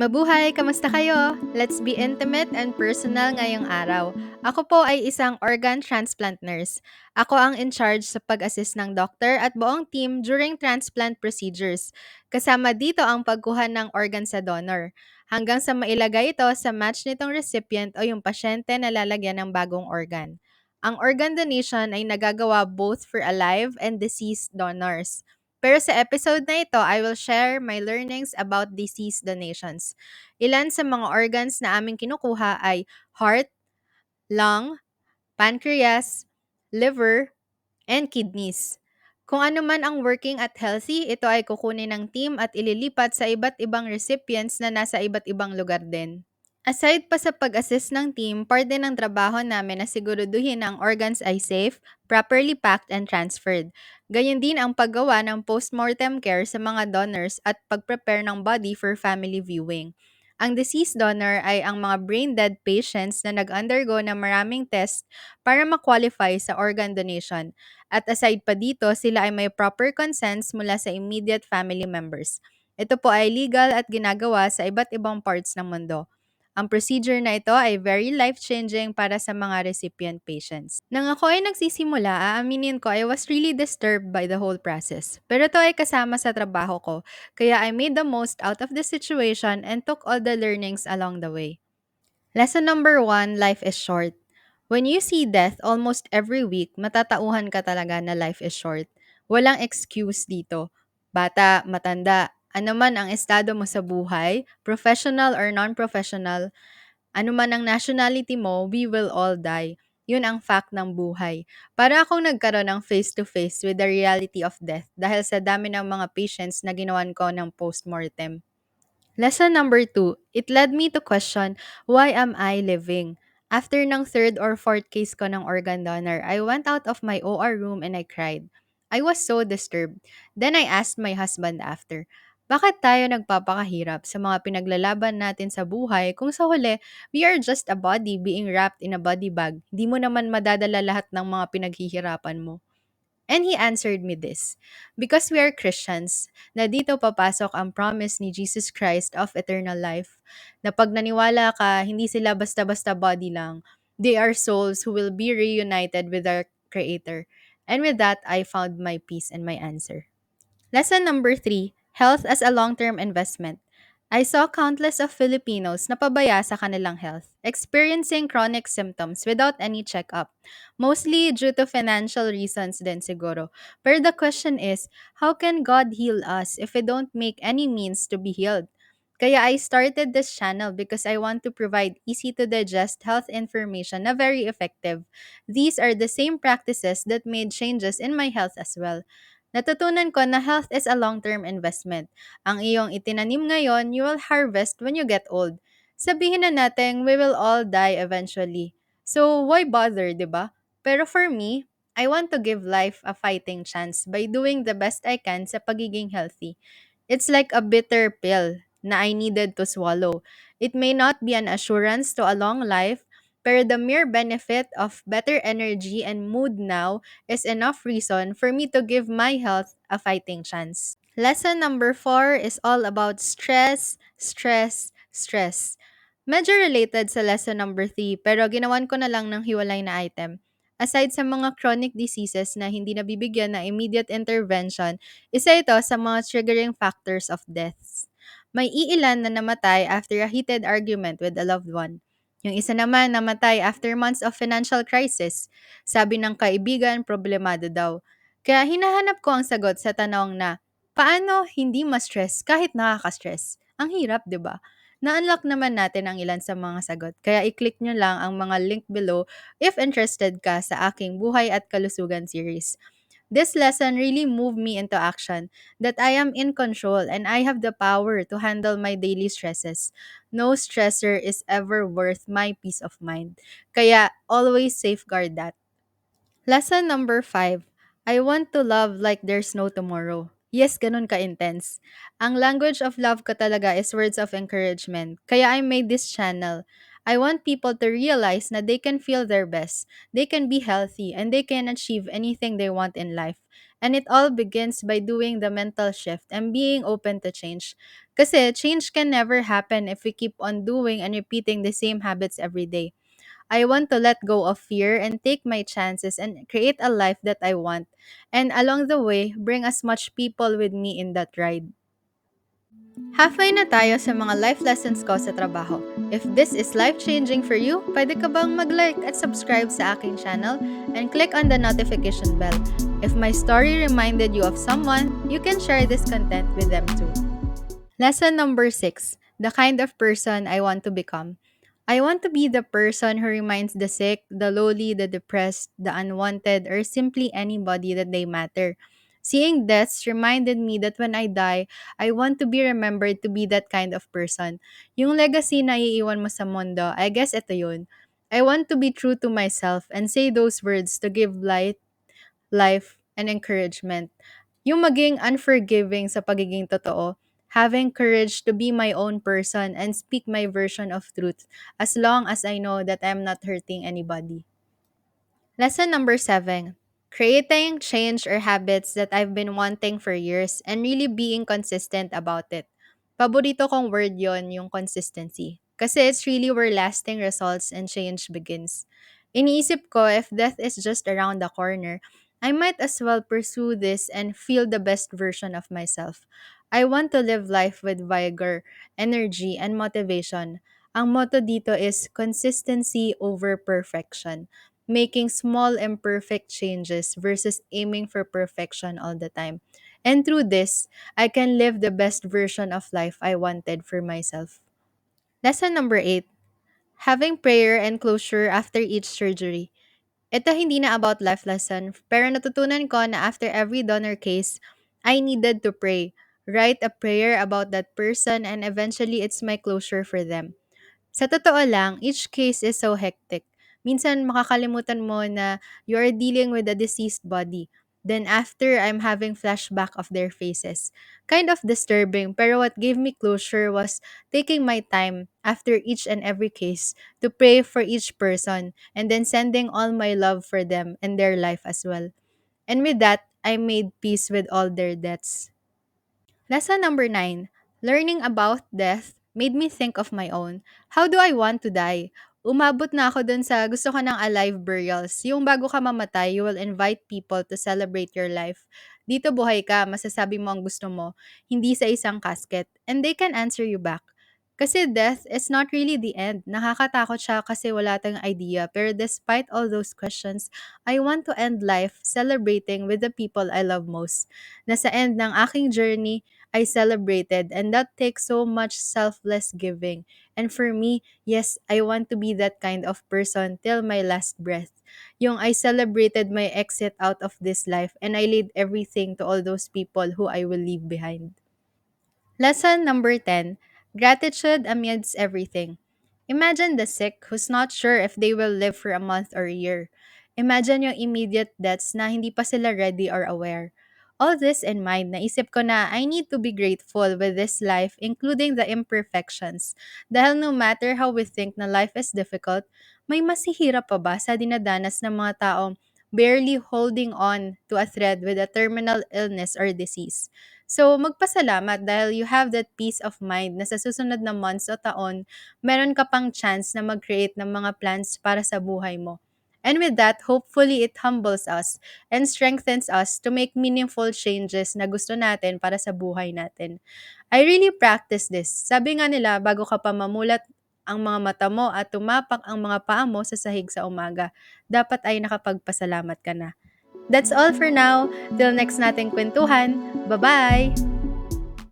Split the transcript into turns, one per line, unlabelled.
Mabuhay! Kamusta kayo? Let's be intimate and personal ngayong araw. Ako po ay isang organ transplant nurse. Ako ang in charge sa pag-assist ng doktor at buong team during transplant procedures. Kasama dito ang pagkuha ng organ sa donor. Hanggang sa mailagay ito sa match nitong recipient o yung pasyente na lalagyan ng bagong organ. Ang organ donation ay nagagawa both for alive and deceased donors. Pero sa episode na ito, I will share my learnings about deceased donations. Ilan sa mga organs na aming kinukuha ay heart, lung, pancreas, liver, and kidneys. Kung ano man ang working at healthy, ito ay kukunin ng team at ililipat sa iba't ibang recipients na nasa iba't ibang lugar din. Aside pa sa pag-assist ng team, parte ng trabaho namin na siguraduhin na ang organs ay safe, properly packed and transferred. Ganyan din ang paggawa ng post-mortem care sa mga donors at pag-prepare ng body for family viewing. Ang deceased donor ay ang mga brain-dead patients na nag-undergo ng maraming test para ma-qualify sa organ donation. At aside pa dito, sila ay may proper consents mula sa immediate family members. Ito po ay legal at ginagawa sa iba't ibang parts ng mundo. Ang procedure na ito ay very life-changing para sa mga recipient patients. Nang ako ay nagsisimula, aaminin ko I was really disturbed by the whole process. Pero ito ay kasama sa trabaho ko, kaya I made the most out of the situation and took all the learnings along the way. Lesson number one, life is short. When you see death almost every week, matatauhan ka talaga na life is short. Walang excuse dito. Bata, matanda, ano man ang estado mo sa buhay, professional or non-professional, ano man ang nationality mo, we will all die. Yun ang fact ng buhay. Para akong nagkaroon ng face-to-face with the reality of death dahil sa dami ng mga patients na ginawan ko ng post-mortem. Lesson number two, it led me to question, why am I living? After ng third or fourth case ko ng organ donor, I went out of my OR room and I cried. I was so disturbed. Then I asked my husband after, bakit tayo nagpapakahirap sa mga pinaglalaban natin sa buhay kung sa huli, we are just a body being wrapped in a body bag. Hindi mo naman madadala lahat ng mga pinaghihirapan mo. And he answered me this, because we are Christians, na dito papasok ang promise ni Jesus Christ of eternal life, na pag naniwala ka, hindi sila basta-basta body lang. They are souls who will be reunited with our Creator. And with that, I found my peace and my answer. Lesson number three, health as a long-term investment. I saw countless of Filipinos na pabaya sa kanilang health, experiencing chronic symptoms without any checkup. Mostly due to financial reasons din siguro. Pero the question is, how can God heal us if we don't make any means to be healed? Kaya I started this channel because I want to provide easy to digest health information na very effective. These are the same practices that made changes in my health as well. Natutunan ko na health is a long-term investment. Ang iyong itinanim ngayon, you will harvest when you get old. Sabihin na natin, we will all die eventually. So, why bother, di ba? Pero for me, I want to give life a fighting chance by doing the best I can sa pagiging healthy. It's like a bitter pill na I needed to swallow. It may not be an assurance to a long life, pero the mere benefit of better energy and mood now is enough reason for me to give my health a fighting chance. Lesson number four is all about stress, stress, stress. Medyo related sa lesson number three, pero ginawan ko na lang ng hiwalay na item. Aside sa mga chronic diseases na hindi nabibigyan ng immediate intervention, isa ito sa mga triggering factors of deaths. May iilan na namatay after a heated argument with a loved one. Yung isa naman namatay after months of financial crisis. Sabi ng kaibigan, problemado daw. Kaya hinahanap ko ang sagot sa tanong na, paano hindi ma-stress kahit nakaka-stress? Ang hirap, di ba? Na-unlock naman natin ang ilan sa mga sagot. Kaya i-click nyo lang ang mga link below if interested ka sa aking Buhay at Kalusugan series. This lesson really moved me into action that I am in control and I have the power to handle my daily stresses. No stressor is ever worth my peace of mind. Kaya always safeguard that. Lesson number 5. I want to love like there's no tomorrow. Yes, ganun ka-intense. Ang language of love ko talaga is words of encouragement. Kaya I made this channel. I want people to realize na they can feel their best, they can be healthy, and they can achieve anything they want in life. And it all begins by doing the mental shift and being open to change. Kasi change can never happen if we keep on doing and repeating the same habits every day. I want to let go of fear and take my chances and create a life that I want. And along the way, bring as much people with me in that ride. Halfway na tayo sa mga life lessons ko sa trabaho. If this is life-changing for you, pwede ka bang mag-like at subscribe sa aking channel and click on the notification bell. If my story reminded you of someone, you can share this content with them too. Lesson number 6. The kind of person I want to become. I want to be the person who reminds the sick, the lowly, the depressed, the unwanted, or simply anybody that they matter. Seeing deaths reminded me that when I die, I want to be remembered to be that kind of person. Yung legacy na iiwan mo sa mundo, I guess ito yun. I want to be true to myself and say those words to give light, life, and encouragement. Yung maging unforgiving sa pagiging totoo. Having courage to be my own person and speak my version of truth as long as I know that I'm not hurting anybody. Lesson number seven creating change or habits that I've been wanting for years and really being consistent about it. Paborito kong word yon yung consistency. Kasi it's really where lasting results and change begins. Iniisip ko if death is just around the corner, I might as well pursue this and feel the best version of myself. I want to live life with vigor, energy, and motivation. Ang motto dito is consistency over perfection making small imperfect changes versus aiming for perfection all the time. And through this, I can live the best version of life I wanted for myself. Lesson number 8 Having prayer and closure after each surgery. Ito hindi na about life lesson, pero natutunan ko na after every donor case, I needed to pray. Write a prayer about that person and eventually it's my closure for them. Sa totoo lang, each case is so hectic. Minsan makakalimutan mo na you are dealing with a deceased body. Then after, I'm having flashback of their faces. Kind of disturbing, pero what gave me closure was taking my time after each and every case to pray for each person and then sending all my love for them and their life as well. And with that, I made peace with all their deaths. Lesson number 9. Learning about death made me think of my own. How do I want to die? Umabot na ako dun sa gusto ko ng alive burials. Yung bago ka mamatay, you will invite people to celebrate your life. Dito buhay ka, masasabi mo ang gusto mo, hindi sa isang casket. And they can answer you back. Kasi death is not really the end. Nakakatakot siya kasi wala tayong idea. Pero despite all those questions, I want to end life celebrating with the people I love most. Na sa end ng aking journey, I celebrated and that takes so much selfless giving. And for me, yes, I want to be that kind of person till my last breath. Yung I celebrated my exit out of this life and I laid everything to all those people who I will leave behind. Lesson number 10 Gratitude amidst everything. Imagine the sick who's not sure if they will live for a month or a year. Imagine yung immediate deaths na hindi pa sila ready or aware. All this in mind, naisip ko na I need to be grateful with this life, including the imperfections. Dahil no matter how we think na life is difficult, may masihirap pa ba sa dinadanas ng mga taong barely holding on to a thread with a terminal illness or disease. So, magpasalamat dahil you have that peace of mind na sa susunod na months o taon, meron ka pang chance na mag-create ng mga plans para sa buhay mo. And with that, hopefully it humbles us and strengthens us to make meaningful changes na gusto natin para sa buhay natin. I really practice this. Sabi nga nila, bago ka pa mamulat ang mga mata mo at tumapak ang mga paa mo sa sahig sa umaga, dapat ay nakapagpasalamat ka na. That's all for now. Till next nating kwentuhan. Bye-bye!